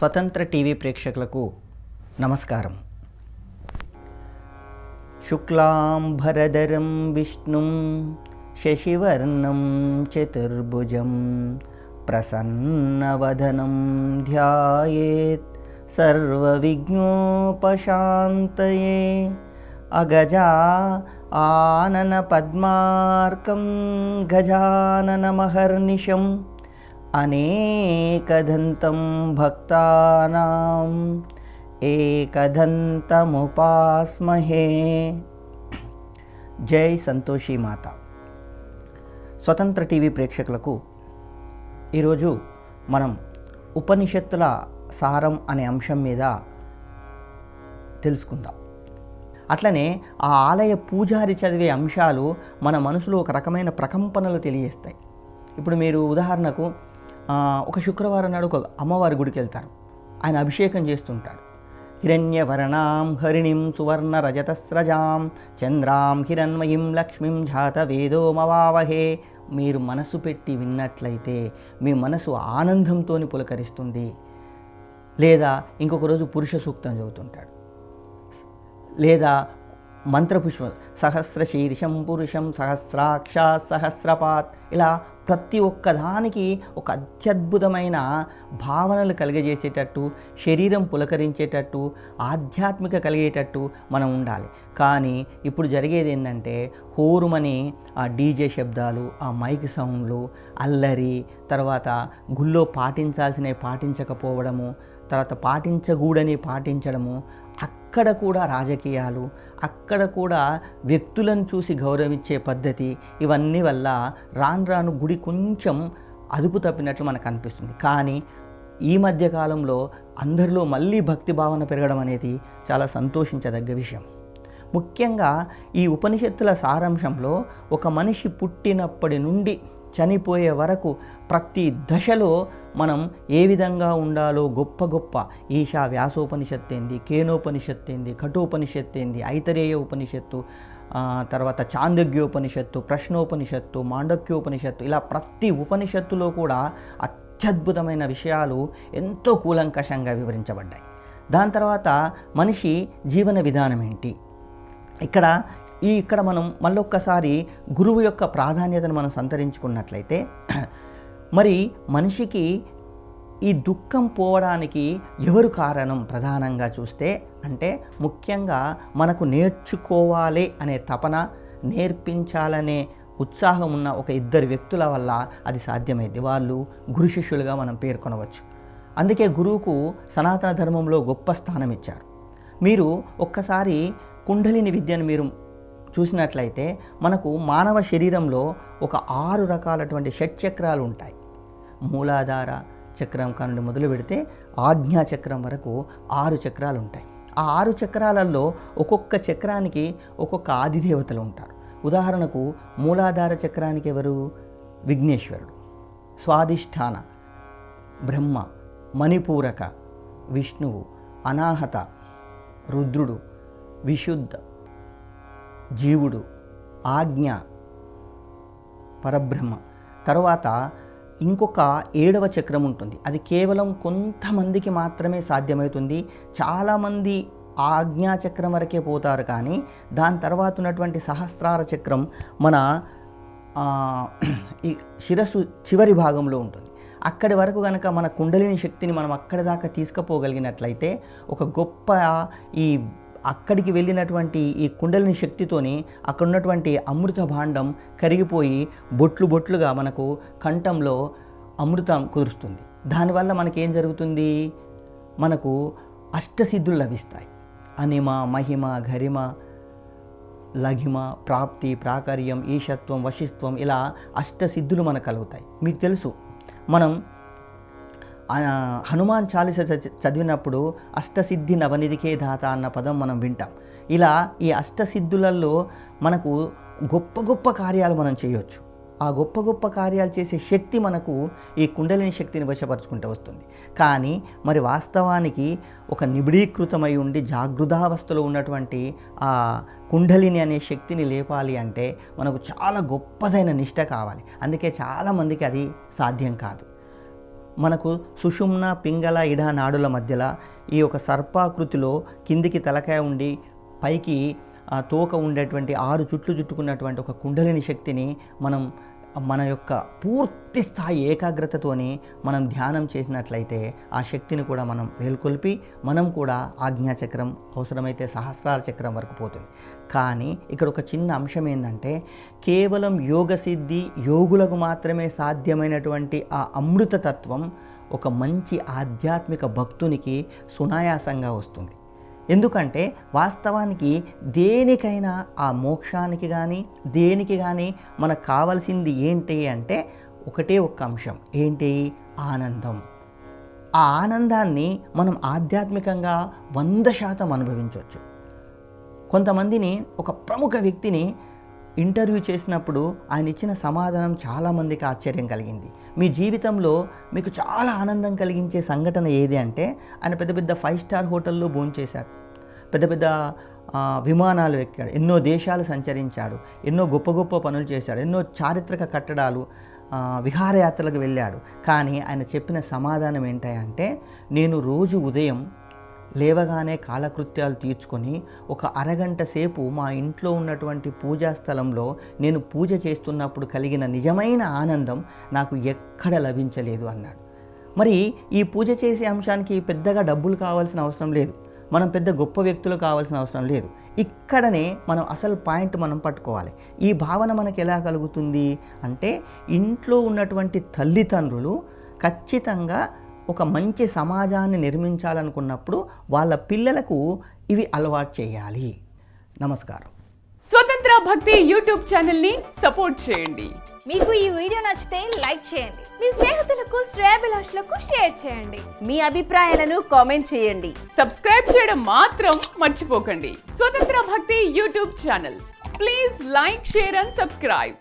స్వతంత్ర టీవీ ప్రేక్షకులకు నమస్కారం. శుక్లాంభరధరం విష్ణుం శశివర్ణం చతుర్భుజం ప్రసన్నవదనం ధ్యాయేత్ సర్వవిఘ్నోపశాంతయే అగజా ఆనన పద్మార్కం గజాననమహర్నిశం అనేకదంతం భక్తానాం ఏకదంతముపాస్మహే. జై సంతోషి మాత. స్వతంత్ర టీవీ ప్రేక్షకులకు ఈరోజు మనం ఉపనిషత్తుల సారం అనే అంశం మీద తెలుసుకుందాం. అట్లనే ఆ ఆలయ పూజారి చదివే అంశాలు మన మనసులో ఒక రకమైన ప్రకంపనలు తెలియజేస్తాయి. ఇప్పుడు మీరు ఉదాహరణకు ఒక శుక్రవారం నాడు ఒక అమ్మవారి గుడికి వెళ్తారు. ఆయన అభిషేకం చేస్తుంటాడు. హిరణ్యవర్ణాం హరిణిం సువర్ణ రజతస్రజాం చంద్రాం హిరణ్మయీం లక్ష్మీం జాత వేదోమవావహే. మీరు మనసు పెట్టి విన్నట్లయితే మీ మనసు ఆనందంతో పులకరిస్తుంది. లేదా ఇంకొక రోజు పురుష సూక్తం చదువుతుంటాడు. లేదా మంత్రపుష్ప సహస్ర శీర్షం పురుషం సహస్రాక్ష సహస్రపాత్ ఇలా ప్రతి ఒక్కదానికి ఒక అత్యద్భుతమైన భావనలు కలిగజేసేటట్టు శరీరం పులకరించేటట్టు ఆధ్యాత్మిక కలిగేటట్టు మనం ఉండాలి. కానీ ఇప్పుడు జరిగేది ఏంటంటే హోరుమని ఆ డీజే శబ్దాలు ఆ మైక్ సౌండ్లు అల్లరి తర్వాత గుళ్ళో పాటించాల్సినవి పాటించకపోవడము తర్వాత పాటించకూడని పాటించడము అక్కడ కూడా రాజకీయాలు అక్కడ కూడా వ్యక్తులను చూసి గౌరవించే పద్ధతి ఇవన్నీ వల్ల రాను రాను గుడి కొంచెం అదుపు తప్పినట్లు మనకు అనిపిస్తుంది. కానీ ఈ మధ్య కాలంలో అందరిలో మళ్ళీ భక్తి భావన పెరగడం అనేది చాలా సంతోషించదగ్గ విషయం. ముఖ్యంగా ఈ ఉపనిషత్తుల సారాంశంలో ఒక మనిషి పుట్టినప్పటి నుండి చనిపోయే వరకు ప్రతి దశలో మనం ఏ విధంగా ఉండాలో గొప్ప గొప్ప ఈశా వ్యాసోపనిషత్తు ఏంది కేనోపనిషత్తు ఏంది కఠోపనిషత్తు ఏంది ఐతరేయ ఉపనిషత్తు తర్వాత చాందోగ్యోపనిషత్తు ప్రశ్నోపనిషత్తు మాండక్యోపనిషత్తు ఇలా ప్రతి ఉపనిషత్తులో కూడా అత్యద్భుతమైన విషయాలు ఎంతో కూలంకషంగా వివరించబడ్డాయి. దాని తర్వాత మనిషి జీవన విధానం ఏంటి ఇక్కడ ఈ ఇక్కడ మనం మళ్ళొక్కసారి గురువు యొక్క ప్రాధాన్యతను మనం సంతరించుకున్నట్లయితే మరి మనిషికి ఈ దుఃఖం పోవడానికి ఎవరు కారణం ప్రధానంగా చూస్తే అంటే ముఖ్యంగా మనకు నేర్చుకోవాలి అనే తపన నేర్పించాలనే ఉత్సాహం ఉన్న ఒక ఇద్దరు వ్యక్తుల వల్ల అది సాధ్యమైంది. వాళ్ళు గురు శిష్యులుగా మనం పేర్కొనవచ్చు. అందుకే గురువుకు సనాతన ధర్మంలో గొప్ప స్థానం ఇచ్చారు. మీరు ఒక్కసారి కుండలిని విద్యను మీరు చూసినట్లయితే మనకు మానవ శరీరంలో ఒక ఆరు రకాలటువంటి షట్చక్రాలు ఉంటాయి. మూలాధార చక్రం కానుండి మొదలు పెడితే ఆజ్ఞా చక్రం వరకు ఆరు చక్రాలు ఉంటాయి. ఆ ఆరు చక్రాలలో ఒక్కొక్క చక్రానికి ఒక్కొక్క ఆదిదేవతలు ఉంటారు. ఉదాహరణకు మూలాధార చక్రానికి ఎవరు? విఘ్నేశ్వరుడు. స్వాధిష్టాన బ్రహ్మ మణిపూరక విష్ణువు అనాహత రుద్రుడు విశుద్ధ జీవుడు ఆజ్ఞ పరబ్రహ్మ. తర్వాత ఇంకొక ఏడవ చక్రం ఉంటుంది. అది కేవలం కొంతమందికి మాత్రమే సాధ్యమవుతుంది. చాలామంది ఆజ్ఞా చక్రం వరకే పోతారు కానీ దాని తర్వాత ఉన్నటువంటి సహస్రార చక్రం మన ఈ శిరస్సు చివరి భాగంలో ఉంటుంది. అక్కడి వరకు కనుక మన కుండలిని శక్తిని మనం అక్కడి దాకా తీసుకుపోగలిగినట్లయితే ఒక గొప్ప ఈ అక్కడికి వెళ్ళినటువంటి ఈ కుండలిని శక్తితోని అక్కడ ఉన్నటువంటి అమృత భాండం కరిగిపోయి బొట్లు బొట్లుగా మనకు కంఠంలో అమృతం కుదురుస్తుంది. దానివల్ల మనకేం జరుగుతుంది? మనకు అష్టసిద్ధులు లభిస్తాయి. అనిమ మహిమ గరిమ లఘిమ ప్రాప్తి ప్రాకర్యం ఈశత్వం వశిత్వం ఇలా అష్టసిద్ధులు మనకు కలుగుతాయి. మీకు తెలుసు మనం హనుమాన్ చాలీస చ- చదివినప్పుడు అష్టసిద్ధి నవనిధికే దాత అన్న పదం మనం వింటాం. ఇలా ఈ అష్టసిద్ధులలో మనకు గొప్ప గొప్ప కార్యాలు మనం చేయొచ్చు. ఆ గొప్ప గొప్ప కార్యాలు చేసే శక్తి మనకు ఈ కుండలిని శక్తిని వశపరుచుకుంటూ వస్తుంది. కానీ మరి వాస్తవానికి ఒక నిబిడీకృతమై ఉండి జాగృతావస్థలో ఉన్నటువంటి ఆ కుండలిని అనే శక్తిని లేపాలి అంటే మనకు చాలా గొప్పదైన నిష్ట కావాలి. అందుకే చాలామందికి అది సాధ్యం కాదు. మనకు సుషుమ్న పింగళ ఇడ నాడుల మధ్యలో ఈ యొక్క సర్పాకృతిలో కిందికి తలకాయ ఉండి పైకి ఆ తోక ఉండేటువంటి ఆరు చుట్లు చుట్టుకున్నటువంటి ఒక కుండలిని శక్తిని మనం మన యొక్క పూర్తి స్థాయి ఏకాగ్రతతోని మనం ధ్యానం చేసినట్లయితే ఆ శక్తిని కూడా మనం మేల్కొల్పి మనం కూడా ఆజ్ఞాచక్రం అవసరమైతే సహస్రార చక్రం వరకు పోతుంది. కానీ ఇక్కడ ఒక చిన్న అంశం ఏంటంటే కేవలం యోగ సిద్ధి యోగులకు మాత్రమే సాధ్యమైనటువంటి ఆ అమృతతత్వం ఒక మంచి ఆధ్యాత్మిక భక్తునికి సునాయాసంగా వస్తుంది. ఎందుకంటే వాస్తవానికి దేనికైనా ఆ మోక్షానికి కానీ దేనికి కానీ మనకు కావాల్సింది ఏంటి అంటే ఒకటే ఒక్క అంశం. ఏంటి? ఆనందం. ఆ ఆనందాన్ని మనం ఆధ్యాత్మికంగా వంద శాతం అనుభవించవచ్చు కొంతమందిని ఒక ప్రముఖ వ్యక్తిని ఇంటర్వ్యూ చేసినప్పుడు ఆయన ఇచ్చిన సమాధానం చాలామందికి ఆశ్చర్యం కలిగింది. మీ జీవితంలో మీకు చాలా ఆనందం కలిగించే సంఘటన ఏది అంటే ఆయన పెద్ద పెద్ద ఫైవ్ స్టార్ హోటల్లో భోంచేశాడు పెద్ద పెద్ద విమానాలు ఎక్కాడు. ఎన్నో దేశాలు సంచరించాడు. ఎన్నో గొప్ప గొప్ప పనులు చేశాడు. ఎన్నో చారిత్రక కట్టడాలు విహారయాత్రలకు వెళ్ళాడు. కానీ ఆయన చెప్పిన సమాధానం ఏంటంటే నేను రోజు ఉదయం లేవగానే కాలకృత్యాలు తీర్చుకొని ఒక అరగంట సేపు మా ఇంట్లో ఉన్నటువంటి పూజా స్థలంలో నేను పూజ చేస్తున్నప్పుడు కలిగిన నిజమైన ఆనందం నాకు ఎక్కడ లభించలేదు అన్నాడు. మరి ఈ పూజ చేసే అంశానికి పెద్దగా డబ్బులు కావాల్సిన అవసరం లేదు. మనం పెద్ద గొప్ప వ్యక్తులు కావాల్సిన అవసరం లేదు. ఇక్కడనే మనం అసలు పాయింట్ మనం పట్టుకోవాలి. ఈ భావన మనకు ఎలా కలుగుతుంది? అంటే ఇంట్లో ఉన్నటువంటి తల్లిదండ్రులు ఖచ్చితంగా ఒక మంచి సమాజాన్ని నిర్మించాలనుకున్నప్పుడు వాళ్ళ పిల్లలకు ఇవి అలవాటు చేయాలి. నమస్కారం. స్వతంత్ర భక్తి యూట్యూబ్ ఛానల్ని సపోర్ట్ చేయండి. మీకు ఈ వీడియో నచ్చితే లైక్ చేయండి. మీ స్నేహితులకు శ్రేయభిలాషులకు షేర్ చేయండి. మీ అభిప్రాయాలను కామెంట్ చేయండి. సబ్స్క్రైబ్ చేయడం మాత్రం మర్చిపోకండి. స్వతంత్ర భక్తి YouTube channel. Please like share and subscribe.